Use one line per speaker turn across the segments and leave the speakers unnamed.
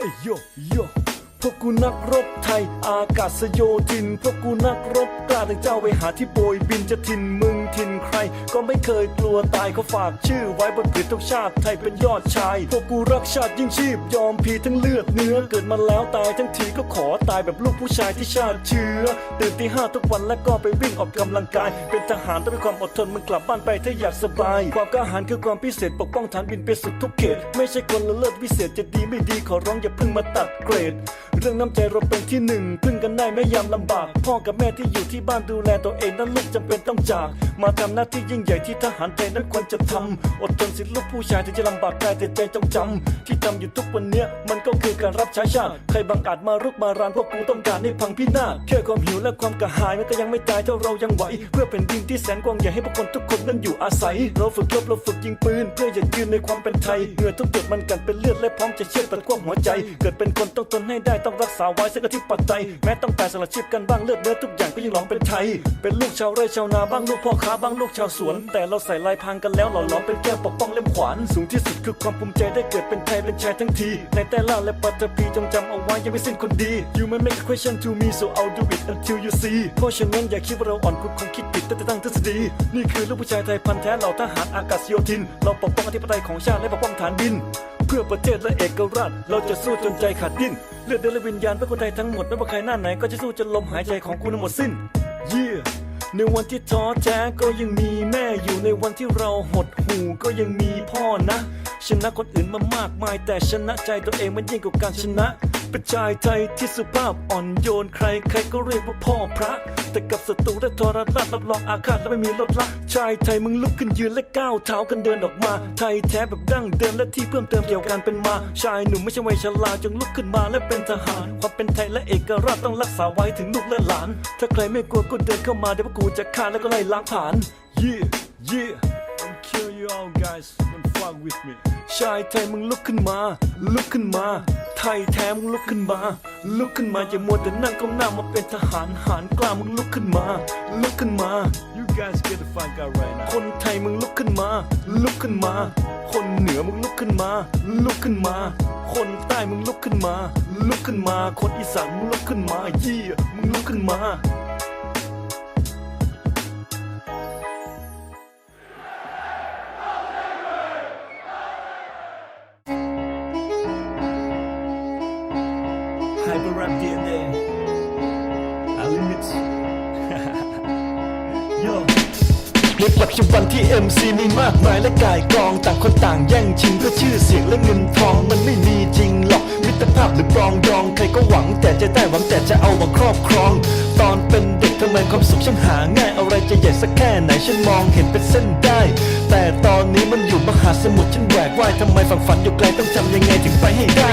เอ้ยโยโยพวกกูนักรบไทย อากาศโยธิน พวกกูนักรบกล้าทั้งเจ้าไปหาที่โบยบินจะถิ่นมึง ถิ่นใคร ก็ไม่เคยกลัวตายเขาฝากชื่อไว้บนผืนทุกชาติไทยเป็นยอดชาย พวกกูรักชาติยิ่งชีพ ยอมพีทั้งเลือดเนื้อ เกิดมาแล้วตายทั้งทีก็ขอตายแบบลูกผู้ชายที่ชาติเชื้อ ตื่นตีห้าทุกวันแล้วก็ไปวิ่งออกกำลังกาย เป็นทหารต้องมีความอดทนมึงกลับบ้านไปถ้าอยากสบาย ความกล้าหาญคือความพิเศษปกป้องฐานบินไปสุดทุกเขต ไม่ใช่คนละเลิศวิเศษจะดีไม่ดีขอร้องอย่าเพิ่งมาตัดเกรด เรื่องน้ำใจเราเป็นที่หนึ่งพึ่งกันได้ไม่ยามลำบาก พ่อกับแม่ที่อยู่ที่บ้านดูแลตัวเองนั้นลูกจำเป็นต้องจาก มาทำหน้าที่ยิ่งใหญ่ที่ทหารไทยนั้นควรจะทำอดทนสิลูกผู้ชายถึงจะลำบากกายแต่ใจจงจำที่ทำอยู่ทุกวันเนี้ยมันก็คือการรับใช้ชาติใครบังอาจมารุกมารานพวกกูต้องการให้พังพินาศแค่ความหิวและความกระหายมันก็ยังไม่ตายเท่าเรายังไหวเพื่อแผ่นดินที่แสนกว้างใหญ่ให้พวกคนทุกคนนั้นอยู่อาศัยเราฝึกรบเราฝึกยิงปืน เพื่อจะยืนในความเป็นไทยเหงื่อทุกหยดมันกันเป็นเลือดและพร้อมจะเชื่อตัดขั้วหัวใจ เกิดเป็นคนต้องทนให้ได้ต้องรักษาไว้สักที่ปัจจัยแม้ต้องตายสละชีพกันบ้างเลือดเนื้อทุกอย่างก็ยังหลอมเป็นไทย เป็นลูกชาวไร่ชาวนาบ้างลูกพ่อค้าบ้างลูกชาวสวน แต่เราใส่ลายพรางกันแล้วหล่อหลอมเป็นแก้วปกป้องเล่มขวาน สูงที่สุดคือความภูมิใจได้เกิดเป็นไทยเป็นชายทั้งที ในแต่ละและปัตตภีจงจำเอาไว้ยังไม่สิ้นคนดี You may make a question to me so I'll do it until you see เพราะฉะนั้นอย่าคิดว่าเราอ่อนคุณคงคิดผิดตั้งแต่ตั้งทฤษฎีนี่คือลูกผู้ชายไทยพันธุ์แท้เหล่าทหารอากาศโยธิน เราปกป้องอธิปไตยของชาติและปกป้องฐานบิน เพื่อประเทศและเอกราช เราจะสู้จนใจขาดดิ้นเลือดเดือดและวิญญาณเพื่อคนไทยทั้งหมดไม่ว่าใครหน้าไหนก็จะสู้จนลมหายใจของคุณหมดสิ้น Yeah ในวันที่ท้อแท้ก็ยังมีแม่อยู่ในวันที่เราหดหู่ก็ยังมีพ่อนะ ชนะคนอื่นมามากมาย แต่ชนะใจตัวเองมันยิ่งกว่าการชนะ เป็นชายไทยที่สุภาพอ่อนโยนใครใครก็เรียกว่าพ่อพระ แต่กับศัตรูและทรราชรับรองอาฆาตและไม่มีลดละ ชายไทยมึงลุกขึ้นยืนและก้าวเท้ากันเดินออกมา ไทยแท้แบบดั้งเดิมและที่เพิ่มเติมเกี่ยวกันเป็นมา ชายหนุ่มไม่ใช่วัยชราจึงลุกขึ้นมาและเป็นทหาร ความเป็นไทยและเอกราชต้องรักษาไว้ถึงลูกและหลาน ถ้าใครไม่กลัวก็เดินเข้ามาเดี๋ยวพวกกูจะฆ่าแล้วก็ไล่ล้างผ่าน yeah yeah I'll kill you all guys don't fuck with me ชายไทยมึงลุกขึ้นมา ลุกขึ้นมา ไทยแท้มึงลุกขึ้นมา ลุกขึ้นมาอย่ามัวแต่นั่งก้มหน้ามาเป็นทหารหารกล้ามึงลุกขึ้นมา ลุกขึ้นมา you guys get the fuck out right now คนไทยมึงลุกขึ้นมา ลุกขึ้นมา คนเหนือมึงลุกขึ้นมา ลุกขึ้นมา คนใต้มึงลุกขึ้นมา ลุกขึ้นมา คนอีสานมึงลุกขึ้นมาเยี่ยมึงลุกขึ้นมา ในปัจจุบันที่ MC มีมากมายและกายกองต่างคนต่างแย่งชิงเพื่อชื่อเสียงและเงินทองมันไม่มีจริงหรอกมิตรภาพหรือปรองดองใครก็หวัง แต่จะได้หวังแต่จะเอามาครอบครอง ตอนเป็นเด็กทำไมความสุขช่างหาง่ายอะไรจะใหญ่สักแค่ไหนฉันมองเห็นเป็นเส้นได้ แต่ตอนนี้มันอยู่มหาสมุทรฉันแหวกว่ายทำไมฝันฝันอยู่ไกลต้องจำยังไงถึงไปให้ได้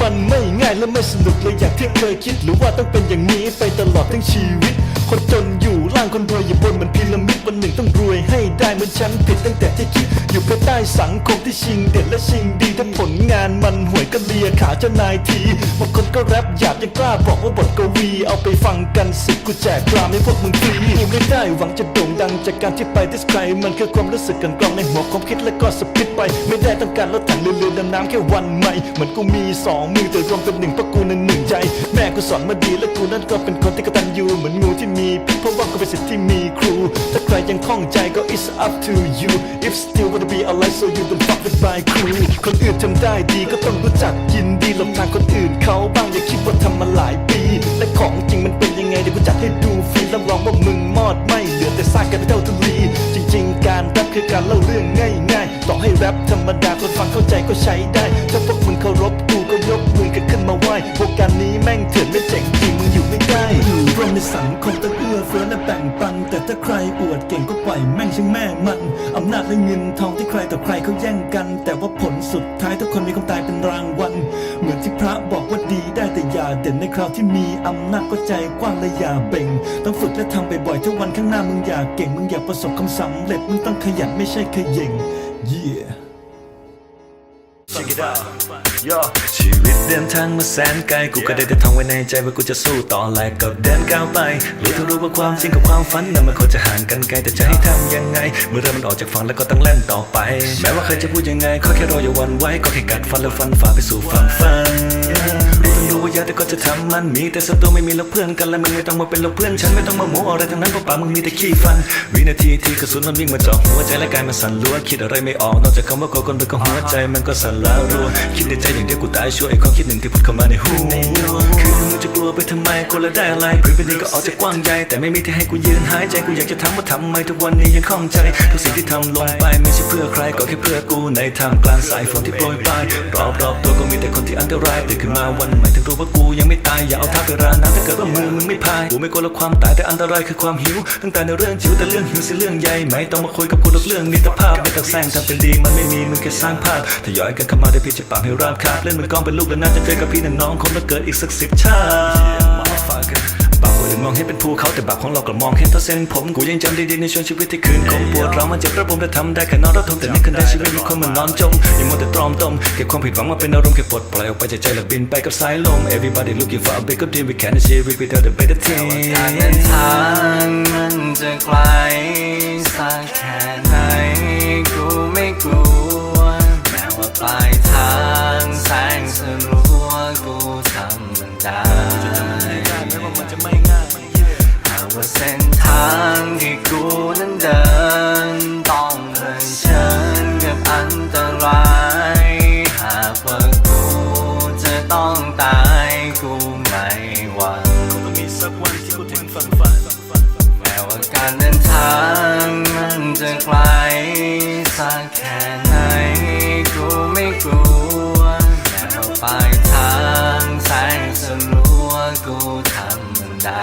มันไม่ง่ายและไม่สนุกเลยอย่างที่เคยคิด หรือว่าต้องเป็นอย่างนี้ไปตลอดทั้งชีวิต คนจนอยู่างคนรวยอยู่บนเหมือนพีระมิดวันหนึ่งต้องรวยให้ได้เหมือนฉันผิดตั้งแต่ที่คิด อยู่ภายใต้สังคมที่ชิงเด่นและชิงดีถ้าผลงานมันห่วยก็เลียขาเจ้านายทีบางคนก็แรปหยาบยังกล้าบอกว่าบทกวี เอาไปฟังกันสิกูแจกกรามให้พวกมึงฟรีไม่ได้หวังจะโด่งดังจากการที่ไปดิสใครมันคือความรู้สึกกันกรองในหัวความคิดและก็สปิดไป ไม่ได้ต้องการรถถังเรือดำน้ำแค่วันใหม่เหมือนกูมีสองมือแต่รวมเป็นหนึ่งเพราะกูนั้นหนึ่งใจ แม่กูสอนมาดีและกูนั้นก็เป็นคนที่กตัญญูเหมือนงูที่มีพิษเพราะว่ากูเป็นสิทธิ์ที่มีครู ถ้าใครยังข้องใจก็ it's up to you if still wanna be alive so you don't fuck with my crew คนอื่นทำได้ดีก็ต้องรู้จักยินดีหลบทางคนอื่นเขาบ้างอย่าคิดว่าทำมาหลายปี และของจริงมันเป็นยังไงเดี๋ยวกูจัดให้ดูฟรีรับรองว่ามึงมอดไม่เหลือแต่ซากกันไปเท่าทะเลจริง ๆ การแรปคือการเล่าเรื่องง่ายๆต่อให้แรปธรรมดาคนฟังเข้าใจก็ใช้ได้ถ้าพวกมึงเคารพกูก็ยกมือกันขึ้นมาไหว้วงการนี้แม่งเถื่อนไม่เจ๋งจริงมึงอยู่ไม่ได้อยู่ร่วมในสังคมต้องเอื้อเฟื้อและแบ่งปัน แต่ถ้าใครอวดเก่งก็ปล่อยแม่งช่างแม่มัน อำนาจและเงินทองที่ใครต่อใครเขาแย่งกัน แต่ว่าผลสุดท้ายทุกคนมีความตายเป็นรางวัล เหมือนที่พระบอกว่าดีได้แต่อย่าเด่นในคราวที่มีอำนาจก็ใจกว้างและอย่าเบ่ง ต้องฝึกและทำบ่อยๆถ้าวันข้างหน้ามึงอยากเก่งมึงอยากประสบความสำเร็จมึงต้องขยันไม่ใช่ขย่ง yeah
ชีวิตเดินทางมาแสนไกล กูก็ได้แต่ท่องไว้ในใจว่ากูจะสู้ต่อแลกกับเดินก้าวไป รู้ทั้งรู้ว่าความจริงกับความฝันนั้นมันควรจะห่างกันไกล แต่จะให้ทำยังไง เมื่อเริ่มมันออกจากฝั่งแล้วก็ต้องเล่นต่อไป แม้ว่าใครจะพูดยังไง ขอแค่รออย่าหวันไหว้ ก็แค่กัดฟันแล้วฟันฝ่าไปสู่ฝั่งฝันรู้ทั้งรู้ว่า ยาแต่ก็จะทำมันมีแต่ศัตรูไม่มีแล้วเพื่อนกันและมึงไม่ต้องมาเป็นเราเพื่อนฉันไม่ต้องมาโม้อะไรทั้งนั้นเพราะปากมึงมีแต่ขี้ฟัน วินาทีที่กระสุนมันวิ่งมาเจาะหัวใจและกายมันสั่นรัวคิดอะไรไม่ออกนอกจากคำว่าโกคนไปก็หัวใจมันก็สั่นแล้วรัวคิดในใจอย่างเดียวกูตายช่วยไอ้ความคิดหนึ่งที่พูดเข้ามาในหูคือมึงจะกลัวไปทำไมคนละได้อะไรพื้นเป็นดินก็ออกจากกว้างใหญ่แต่ไม่มีที่ให้กูยืนหายใจกูอยากจะถามว่าทำไมทุกวันนี้ยังคล่องใจทุกสิ่งที่ทำลงไปไม่ใช่เพื่อใครก็แค่เพื่อกูในทางกลางสายฝนที่โปรยปลายรอบรอบๆตัวก็มีแต่คนที่อันตรายตื่นขึ้นมาวันใหม่ถึงรู้ว่ากูยังไม่ตายอย่าเอาท้าไปราน้ำถ้าเกิดว่ามือมึงไม่พายกูไม่กลัวละความตายแต่อันตรายคือความหิว ตั้งแต่ในเรื่องจิ๋วแต่เรื่องหิวสิเรื่องใหญ่ไหมต้องมาคุยกับกูหรอกเรื่องมิตรภาพไม่ต้องแซงทำเป็นดีมันไม่มีมึงแค่สร้างภาพทยอยกันเข้ามาได้พี่จะปากให้ราบคาบเล่นมือกองเป็นลูกแล้วน่าจะเจอกับพี่น้องคงต้องเกิดอีกสักสิบชาติ ปากคนอื่นมองเห็นเป็นภูเขาแต่บาปของเรากลับมองเห็นเท่าเส้นผม กูยังจำดีๆในช่วงชีวิตที่คืนคงปวดร้าวมันเจ็บระบมแต่ทำได้แค่นอนรับทนแต่ในคืนไดชีวิตมีคนมานอนจมยังมัวแต่ตรอมตมเก็บความผิดหวังมาเป็นอารมณ์เก็บปลดปล่อยออกไปจากใจแล้วบินไปกับสายลม everybody looking for a bigger dream we can achieve it without a better
การเดิน
team
ทางมันจะไกล
จะไก
ลสักแค่ไหนกูไม่กลัวแม้ว่าปลายทางแสงสลัวกูทำมันได้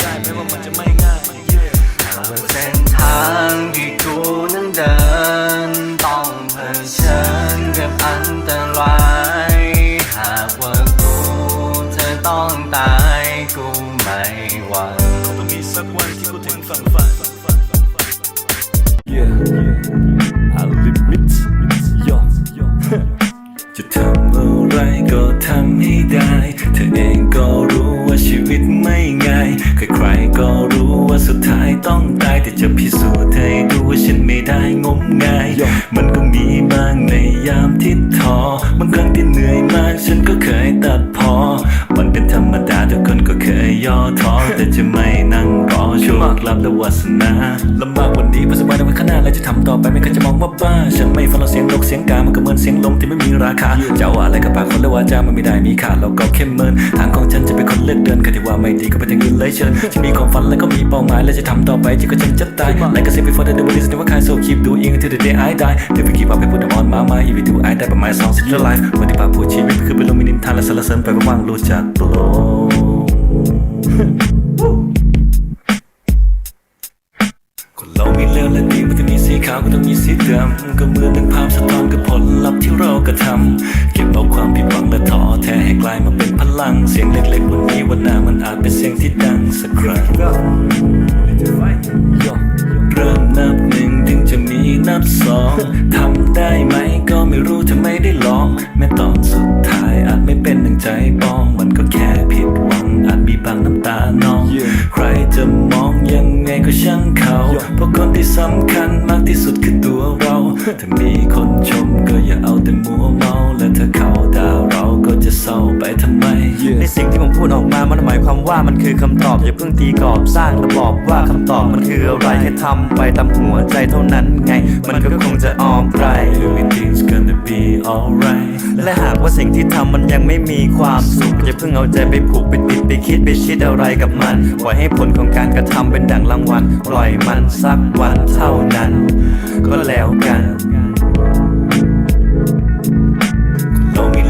ได้แม้ว่ามันจะไม่ง่าย
หากว่าเส้นทางที่กูนั้นเดิน ต้องเผชิญกับอันตรายหากว่ากูจะต้องตายกูไม่หวัง
ต้องมีสักวันที่กูถึงฝั่ง ต้องตายแต่จะพิสูจน์ให้ดูว่าฉันไม่ได้งมงาย มันก็มีบ้างในยามที่ท้อบางครั้งที่เหนื่อยมากฉันก็เคยตัดพอ มันเป็นธรรมดาทุกคนก็เคยย่อท้อแต่จะไม่นั่งรอโชคลับและวาสนาลำบากวันนี้เพราะสบายในวันข้างหน้าและจะทำต่อไปไม่เคยจะมองว่าบ้า ฉันไม่ฟังเราเสียงนกเสียงกามันก็เหมือนเสียงลมที่ไม่มี ราคาจะเอาอะไรกับปากคนและวาจามันไม่ได้มีค่าเราก็เข้มเมินทางของฉันจะเป็นคนเลือกเดินใครที่ว่าไม่ดีก็ไปทางอื่นเลยเชิญฉันมีความฝันและก็มีเป้าหมายและจะทำต่อไปจนกว่าฉันจะตาย Like I said before that the world is never kind so keep doing until the day I die Never keep up and put them on my mind if you do I die but my songs is your life วันที่ปากพูดชีวิตคือเป็นลมมินินทานและสรรเสริญไปว่างๆรู้จักโป เรามีเลวและดีมันจะมีสีขาวก็ต้องมีสีดำก็เหมือนหนึ่งภาพสะท้อนกับผลลัพธ์ที่เรากระทำเก็บเอาความผิดหวังและท้อแท้ให้กลายมาเป็นพลัง เสียงเล็กๆวันนี้วันหน้ามันอาจเป็นเสียงที่ดังสักครั้งเริ่มนับหนึ่งถึงจะมีนับสองทำได้ไหมก็ไม่รู้ถ้าไม่ได้ลองแม้ำคัญมากที่สุดคือตัวเรา ถ้ามีคนชมก็อย่าเอาแต่มัวเมา
ในสิ่งที่ผมพูดออกมา มันหมายความว่ามันคือคำตอบ อย่าเพิ่งตีกรอบสร้างระบอบว่าคำตอบมันคืออะไรแค่ทำไปตามหัวใจเท่านั้นไง มันก็คงจะออกไป
Everything's gonna be alright
และหากว่าสิ่งที่ทำมันยังไม่มีความสุขอย่าเพิ่งเอาใจไปผูกไปติดไปคิดไปชิดอะไรกับมัน ปล่อยให้ผลของการกระทำเป็นดั่งรางวัลปล่อยมันสักวันเท่านั้น ก็แล้วกัน
เรามี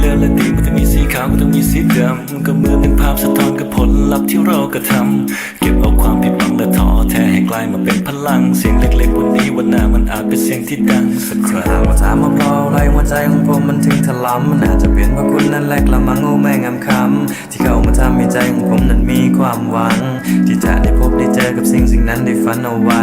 าวก็ต้องมีสีดำก็เหมือนหนึ่งภาพสะท้อนกับผลลัพธ์ที่เรากระทำเก็บเอาความผิดหวังและท้อแท้ให้กลายมาเป็นพลัง เสียงเล็กๆวันนี้วันหน้ามันอาจเป็นเสียงที่ดังสักครั้
หาก
ง
ว่าถามมาเพราะอะไรหัวใจของผมมันถึงถลำมันอาจจะเป็นเพราะคุณนั่นแหละกละมังโอ้แม่งามคำที่เข้ามาทำให้ใจของผมนั้นมีความหวัง ที่จะได้พบได้เจอกับสิ่งสิ่งนั้นได้ฝันเอาไว้